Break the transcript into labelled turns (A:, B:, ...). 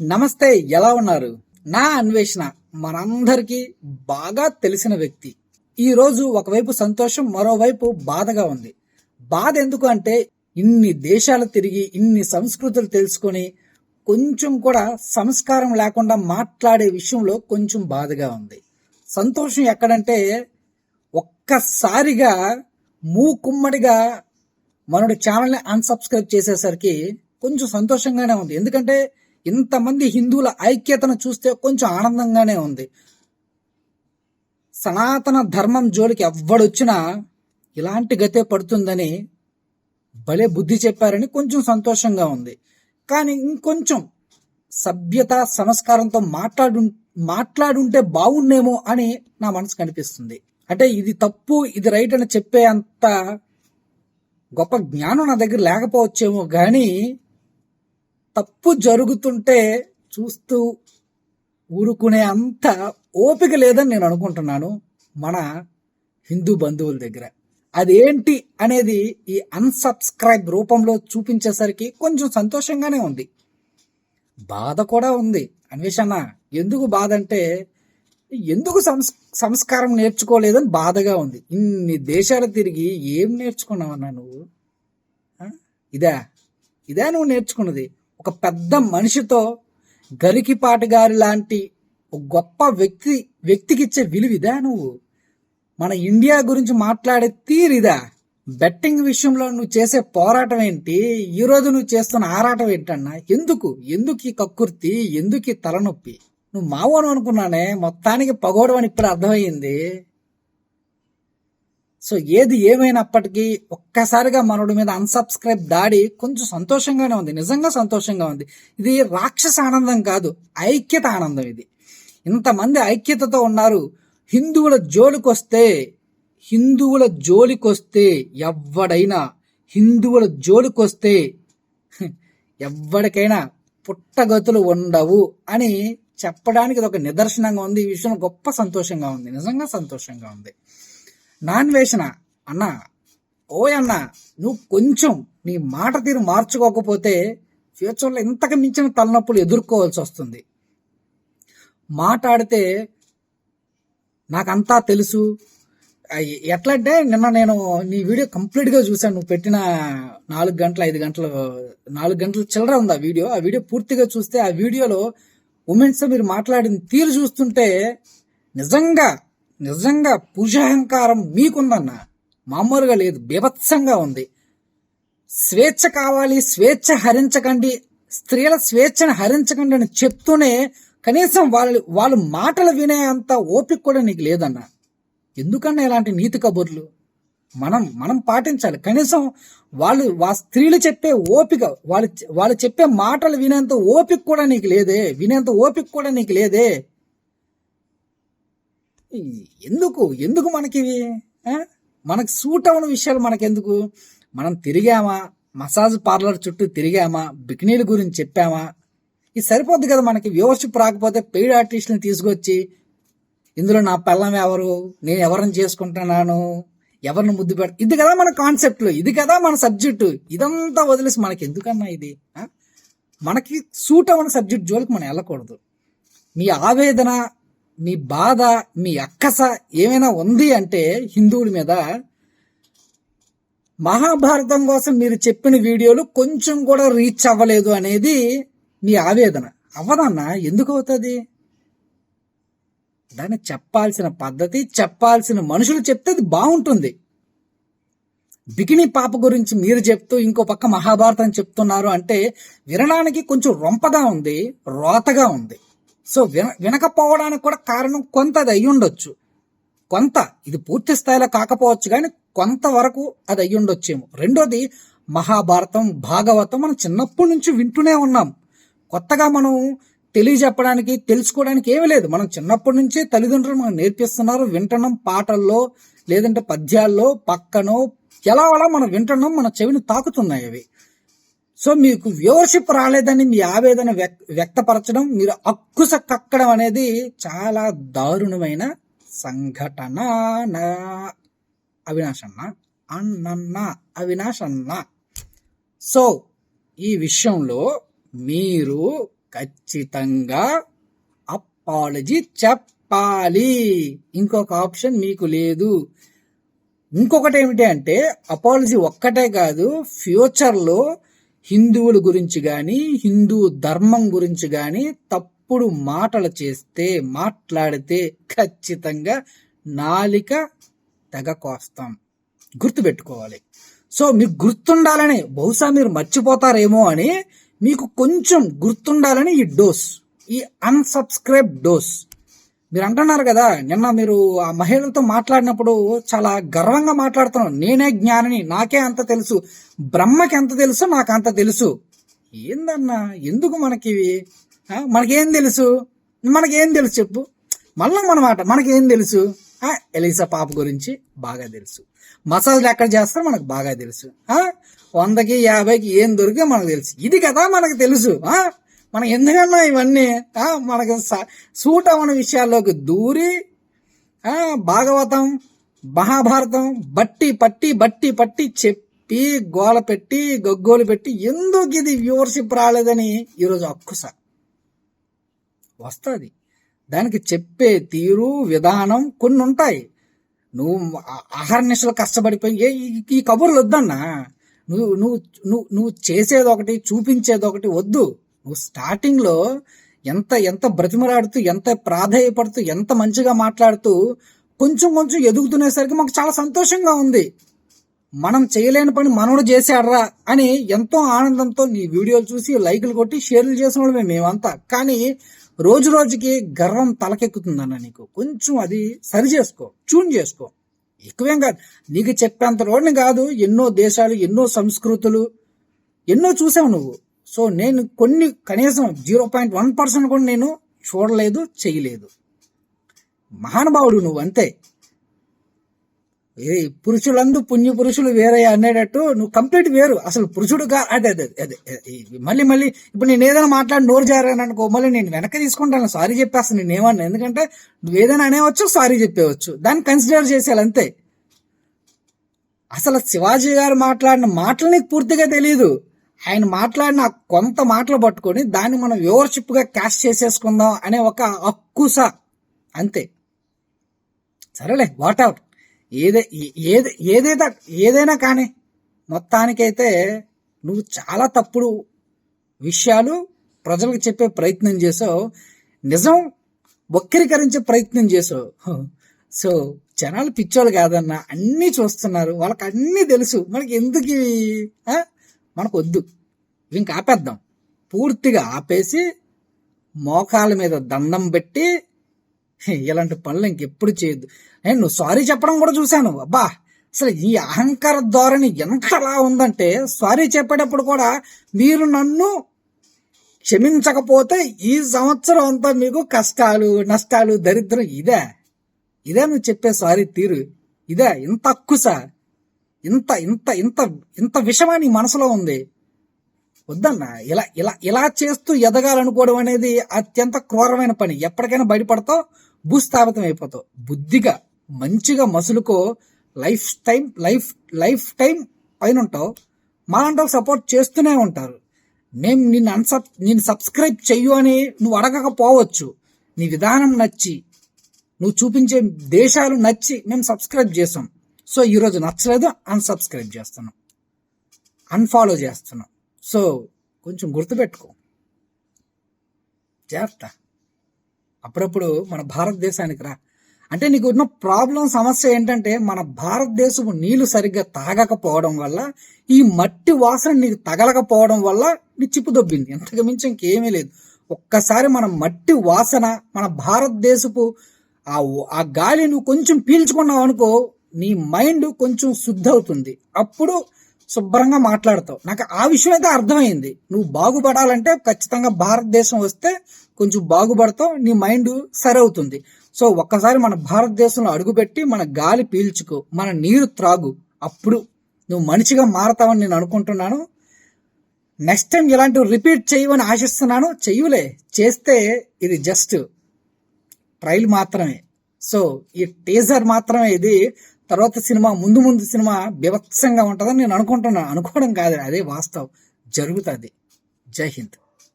A: నమస్తే ఎలా ఉన్నారు? నా అన్వేషణ మనందరికీ బాగా తెలిసిన వ్యక్తి. ఈరోజు ఒకవైపు సంతోషం మరోవైపు బాధగా ఉంది. బాధ ఎందుకు అంటే ఇన్ని దేశాలు తిరిగి ఇన్ని సంస్కృతులు తెలుసుకొని కొంచెం కూడా సంస్కారం లేకుండా మాట్లాడే విషయంలో కొంచెం బాధగా ఉంది. సంతోషం ఎక్కడంటే ఒక్కసారిగా మూకుమ్మడిగా మనడు ఛానల్ని అన్సబ్స్క్రైబ్ చేసేసరికి కొంచెం సంతోషంగానే ఉంది. ఎందుకంటే ఇంతమంది హిందువుల ఐక్యతను చూస్తే కొంచెం ఆనందంగానే ఉంది. సనాతన ధర్మం జోలికి ఎవ్వడొచ్చినా ఇలాంటి గతే పడుతుందని భలే బుద్ధి చెప్పారని కొంచెం సంతోషంగా ఉంది. కానీ ఇంకొంచెం సభ్యత సంస్కారంతో మాట్లాడు మాట్లాడుంటే బాగుండేమో అని నా మనసు కనిపిస్తుంది. అంటే ఇది తప్పు ఇది రైట్ అని చెప్పే అంత గొప్ప జ్ఞానం నా దగ్గర లేకపోవచ్చేమో కానీ తప్పు జరుగుతుంటే చూస్తూ ఊరుకునే అంత ఓపిక లేదని నేను అనుకుంటున్నాను మన హిందూ బంధువుల దగ్గర. అదేంటి అనేది ఈ అన్సబ్స్క్రైబ్ రూపంలో చూపించేసరికి కొంచెం సంతోషంగానే ఉంది. బాధ కూడా ఉంది. అన్వేషణ ఎందుకు బాధ అంటే ఎందుకు సంస్ సంస్కారం నేర్చుకోలేదని బాధగా ఉంది. ఇన్ని దేశాలు తిరిగి ఏం నేర్చుకున్నావన్నా నువ్వు? ఇదా? ఇదా నువ్వు నేర్చుకున్నది? ఒక పెద్ద మనిషితో గరికిపాటి గారి లాంటి ఒక గొప్ప వ్యక్తి వ్యక్తికి ఇచ్చే నువ్వు? మన ఇండియా గురించి మాట్లాడే తీరిదా? బెట్టింగ్ విషయంలో నువ్వు చేసే పోరాటం ఏంటి? ఈరోజు నువ్వు చేస్తున్న ఆరాటం ఏంటన్నా? ఎందుకు? ఎందుకు ఈ కక్కుర్తి? ఎందుకు ఈ తలనొప్పి? నువ్వు మావోను అనుకున్నానే మొత్తానికి పగోడు అని ఇప్పుడు అర్థమైంది సో ఏది ఏమైనప్పటికీ ఒక్కసారిగా మనోడి మీద అన్సబ్స్క్రైబ్ దాడి కొంచెం సంతోషంగానే ఉంది. నిజంగా సంతోషంగా ఉంది. ఇది రాక్షస ఆనందం కాదు. ఐక్యత ఆనందం ఇది. ఇంతమంది ఐక్యతతో ఉన్నారు. హిందువుల జోలికొస్తే హిందువుల జోలికొస్తే ఎవడైనా హిందువుల జోలికొస్తే హ్, ఎవ్వడికైనా పుట్టగతులు ఉండవు అని చెప్పడానికి ఇది ఒక నిదర్శనంగా ఉంది. ఈ విషయం గొప్ప సంతోషంగా ఉంది. నిజంగా సంతోషంగా ఉంది. నాన్ వేసిన అన్న ఓ అన్న నువ్వు కొంచెం నీ మాట తీరు మార్చుకోకపోతే ఫ్యూచర్లో ఇంతకు మించిన తలనొప్పులు ఎదుర్కోవాల్సి వస్తుంది. మాట్లాడితే నాకంతా తెలుసు. ఎట్లంటే ఎట్లా అంటే నిన్న నేను నీ వీడియో కంప్లీట్గా చూశాను. చూసాను నువ్వు పెట్టిన నాలుగు గంటల ఐదు గంటలు నాలుగు గంటల చిల్లర ఉంది ఆ వీడియో. ఆ వీడియో పూర్తిగా చూస్తే ఆ వీడియోలో ఉమెన్స్తో మీరు మాట్లాడిన తీరు చూస్తుంటే నిజంగా నిజంగా పురుషహంకారం మీకుందన్న? మామూలుగా లేదు. బీభత్సంగా ఉంది. స్వేచ్ఛ కావాలి స్వేచ్ఛ హరించకండి స్త్రీల స్వేచ్ఛను హరించకండి అని చెప్తూనే కనీసం వాళ్ళ వాళ్ళ మాటలు వినే అంత ఓపిక కూడా నీకు లేదన్న. ఎందుకన్నా ఇలాంటి నీతి కబుర్లు? మనం మనం పాటించాలి. కనీసం వాళ్ళు వా స్త్రీలు చెప్పే ఓపిక వాళ్ళు వాళ్ళు చెప్పే మాటలు వినేంత ఓపిక కూడా నీకు లేదే వినేంత ఓపిక కూడా నీకు లేదే. ఎందుకు? ఎందుకు మనకి మనకు సూట్ అవన విషయాలు మనకెందుకు? మనం తిరిగామా? మసాజ్ పార్లర్ చుట్టూ తిరిగామా? బికినీల గురించి చెప్పామా? ఇది సరిపోద్ది కదా మనకి? వ్యూవర్షిప్ రాకపోతే పెయిడ్ ఆర్టిస్ట్ని తీసుకొచ్చి ఇందులో నా పిల్లం ఎవరు? నేను ఎవరిని చేసుకుంటున్నాను? ఎవరిని ముద్దు పెడ ఇది కదా మన కాన్సెప్ట్లు. ఇది కదా మన సబ్జెక్టు. ఇదంతా వదిలేసి మనకి ఎందుకన్నా ఇది మనకి సూట్ అవ్వని సబ్జెక్ట్ జోలికి మనం వెళ్ళకూడదు. మీ ఆవేదన మీ బాధ మీ అక్కస ఏమైనా ఉంది అంటే హిందువుల మీద మహాభారతం కోసం మీరు చెప్పిన వీడియోలు కొంచెం కూడా రీచ్ అవ్వలేదు అనేది మీ ఆవేదన. అవ్వదన్నా ఎందుకు అవుతుంది? దాన్ని చెప్పాల్సిన పద్ధతి చెప్పాల్సిన మనుషులు చెప్తే అది బాగుంటుంది. బికినీ పాప గురించి మీరు చెప్తూ ఇంకో పక్క మహాభారతం చెప్తున్నారు అంటే వినడానికి కొంచెం రొంపగా ఉంది రోతగా ఉంది. సో విన వినకపోవడానికి కూడా కారణం కొంత అది అయ్యుండొచ్చు. ఉండొచ్చు కొంత ఇది పూర్తి స్థాయిలో కాకపోవచ్చు కానీ కొంతవరకు అది అయ్యుండొచ్చేమో. ఉండొచ్చేమో రెండోది మహాభారతం భాగవతం మనం చిన్నప్పటి నుంచి వింటూనే ఉన్నాం. కొత్తగా మనం తెలియజెప్పడానికి తెలుసుకోవడానికి ఏమీ లేదు. మనం చిన్నప్పటి నుంచే తల్లిదండ్రులు మనం నేర్పిస్తున్నారు వింటున్నాం పాటల్లో లేదంటే పద్యాల్లో పక్కనో ఎలా అలా మనం వింటున్నాం మన చెవిని తాకుతున్నాయి అవి. సో మీకు వ్యూవర్షిప్ రాలేదని మీ ఆవేదన వ్యక్- వ్యక్తపరచడం మీరు అక్కుస కక్కడం అనేది చాలా దారుణమైన సంఘటన నా అవినాష్ అన్న అన్నన్న అవినాష్ అన్న సో ఈ విషయంలో మీరు ఖచ్చితంగా అపాలజీ చెప్పాలి. ఇంకొక ఆప్షన్ మీకు లేదు. ఇంకొకటి ఏమిటి అంటే అపాలజీ ఒక్కటే కాదు ఫ్యూచర్లో హిందువుల గురించి కానీ హిందూ ధర్మం గురించి కానీ తప్పుడు మాటలు చేస్తే మాట్లాడితే ఖచ్చితంగా నాలిక తెగ కోస్తాం. గుర్తుపెట్టుకోవాలి. సో మీకు గుర్తుండాలని బహుశా మీరు మర్చిపోతారేమో అని మీకు కొంచెం గుర్తుండాలని ఈ డోస్ ఈ అన్సబ్స్క్రైబ్ డోస్ మీరు అంటున్నారు కదా నిన్న మీరు ఆ మహిళలతో మాట్లాడినప్పుడు చాలా గర్వంగా మాట్లాడుతున్నాం నేనే జ్ఞానిని నాకే అంత తెలుసు. బ్రహ్మకి ఎంత తెలుసు నాకు అంత తెలుసు. ఏందన్నా ఎందుకు మనకి మనకేం తెలుసు? మనకేం తెలుసు చెప్పు. మళ్ళీ మన మాట మనకేం తెలుసు? ఎలిసా పాప గురించి బాగా తెలుసు. మసాజ్లు ఎక్కడ చేస్తారో మనకు బాగా తెలుసు. ఆ, వందకి యాభైకి ఏం దొరికే మనకు తెలుసు. ఇది కదా మనకు తెలుసు. ఆ మనం ఎందుకన్నా ఇవన్నీ మనకి మనకు స- సూట్ అవ్వని విషయాల్లోకి దూరి భాగవతం మహాభారతం బట్టి పట్టి బట్టి పట్టి చెప్పి గోల పెట్టి గగ్గోలు పెట్టి ఎందుకు ఇది వ్యూవర్షిప్ రాలేదని ఈరోజు అక్కుస. వస్తుంది. దానికి చెప్పే తీరు విధానం కొన్ని ఉంటాయి. నువ్వు అహర్నిశలు కష్టపడిపోయి ఈ- ఈ కబుర్లు వద్దన్నా. నువ్వు నువ్వు నువ్వు నువ్వు చేసేది ఒకటి చూపించేది ఒకటి వద్దు. నువ్వు స్టార్టింగ్లో ఎంత ఎంత బ్రతిమలాడుతూ ఎంత ప్రాధాయపడుతూ ఎంత మంచిగా మాట్లాడుతూ కొంచెం కొంచెం ఎదుగుతునేసరికి మాకు చాలా సంతోషంగా ఉంది. మనం చేయలేని పని మనోడు చేశాడరా అని ఎంతో ఆనందంతో నీ వీడియోలు చూసి లైకులు కొట్టి షేర్లు చేసిన వాళ్ళమే మేమంతా. కానీ రోజు రోజుకి గర్వం తలకెక్కుతుందన్న నీకు. కొంచెం అది సరి చేసుకో ట్యూన్ చేసుకో. ఎక్కువేం కాదు. నీకు చెప్పేంత రోడ్ని కాదు. ఎన్నో దేశాలు ఎన్నో సంస్కృతులు ఎన్నో చూసావు నువ్వు. సో నేను కొన్ని కనీసం జీరో పాయింట్ వన్ పర్సెంట్ కూడా నేను చూడలేదు చేయలేదు. మహానుభావుడు నువ్వు అంతే. ఏ పురుషులందు పుణ్య పురుషులు వేరే అనేటట్టు నువ్వు కంప్లీట్ వేరు. అసలు పురుషుడుగా అదే అదే అదే అదే. మళ్ళీ మళ్ళీ ఇప్పుడు నేను ఏదైనా మాట్లాడి నోరు జారాను అనుకో మళ్ళీ నేను వెనక్కి తీసుకుంటాను సారీ చెప్పేస్తాను నేను ఏమన్నా ఎందుకంటే నువ్వు ఏదైనా అనేవచ్చు సారీ చెప్పేవచ్చు. దాన్ని కన్సిడర్ చేసేయాలి అంతే. అసలు శివాజీ గారు మాట్లాడిన మాటలు నీకు పూర్తిగా తెలియదు ఆయన మాట్లాడిన కొంత మాటలు పట్టుకొని దాన్ని మనం వ్యూవర్షిప్ క్యాష్ చేసేసుకుందాం అనే ఒక అక్కుస. అంతే. సరేలే వాట్ ఎవర్. ఏదే ఏది ఏదైతే ఏదైనా కానీ మొత్తానికైతే నువ్వు చాలా తప్పుడు విషయాలు ప్రజలకు చెప్పే ప్రయత్నం చేసావు. నిజం వక్రీకరించే ప్రయత్నం చేసావు. సో జనాలు పిచ్చోళ్ళు కాదన్న అన్నీ చూస్తున్నారు. వాళ్ళకి అన్నీ తెలుసు. మనకి ఎందుకు ఇవి, మనకు వద్దు ఇంక ఆపేద్దాం. పూర్తిగా ఆపేసి మోకాల మీద దండం పెట్టి ఇలాంటి పనులు ఇంకెప్పుడు చేయొద్దు. నేను నువ్వు సారీ చెప్పడం కూడా చూశాను. అబ్బా అసలు ఈ అహంకార ధోరణి ఎంతలా ఉందంటే సారీ చెప్పేటప్పుడు కూడా మీరు నన్ను క్షమించకపోతే ఈ సంవత్సరం అంతా మీకు కష్టాలు నష్టాలు దరిద్రం ఇదే. ఇదే నువ్వు చెప్పే సారీ తీరు. ఇదే ఇంత అక్కుసా. ఇంత ఇంత ఇంత ఇంత విషమా నీ మనసులో ఉంది? వద్దన్నా. ఇలా ఇలా ఇలా చేస్తూ ఎదగాలనుకోవడం అనేది అత్యంత క్రూరమైన పని. ఎప్పటికైనా బయటపడతావు భూస్థాపితం అయిపోతావు. బుద్ధిగా మంచిగా మసులుకో life time life life time పైన ఉంటావు. మాలాంటి సపోర్ట్ చేస్తూనే ఉంటారు. మేము నిన్ను అన్సబ్ నేను సబ్స్క్రైబ్ చెయ్యు అని నువ్వు అడగకపోవచ్చు. నీ విధానం నచ్చి నువ్వు చూపించే దేశాలు నచ్చి మేము సబ్స్క్రైబ్ చేసాం సో ఈరోజు నచ్చలేదు అన్సబ్స్క్రైబ్ చేస్తున్నాం. అన్ఫాలో చేస్తున్నాం. సో కొంచెం గుర్తుపెట్టుకో. జాగ్రత్త. అప్పుడప్పుడు మన భారతదేశానికి రా. అంటే నీకు ఉన్న ప్రాబ్లం సమస్య ఏంటంటే మన భారతదేశపు నీళ్ళు సరిగ్గా తాగకపోవడం వల్ల ఈ మట్టి వాసన నీకు తగలకపోవడం వల్ల నీ చిప్పు దొబ్బింది. ఇంతకు మించి ఇంకేమీ లేదు. ఒక్కసారి మన మట్టి వాసన మన భారతదేశపు ఆ ఆ గాలి నువ్వు కొంచెం పీల్చుకున్నావు అనుకో నీ మైండ్ కొంచెం శుద్ధి అవుతుంది అప్పుడు శుభ్రంగా మాట్లాడతావు. నాకు ఆ విషయం అయితే అర్థమైంది. నువ్వు బాగుపడాలంటే ఖచ్చితంగా భారతదేశం వస్తే కొంచెం బాగుపడతావు నీ మైండ్ సరవుతుంది. సో ఒక్కసారి మన భారతదేశంలో అడుగుపెట్టి మన గాలి పీల్చుకో మన నీరు త్రాగు. అప్పుడు నువ్వు మనిషిగా మారతావని నేను అనుకుంటున్నాను. నెక్స్ట్ టైం ఇలాంటివి రిపీట్ చేయవని ఆశిస్తున్నాను. చెయ్యులే. చేస్తే ఇది జస్ట్ ట్రైల్ మాత్రమే. సో ఈ టీజర్ మాత్రమే ఇది. తర్వాత సినిమా ముందు ముందు సినిమా బీభత్సంగా ఉంటుందని నేను అనుకుంటున్నాను. అనుకోవడం కాదు అదే వాస్తవం. జరుగుతుంది. జై హింద్.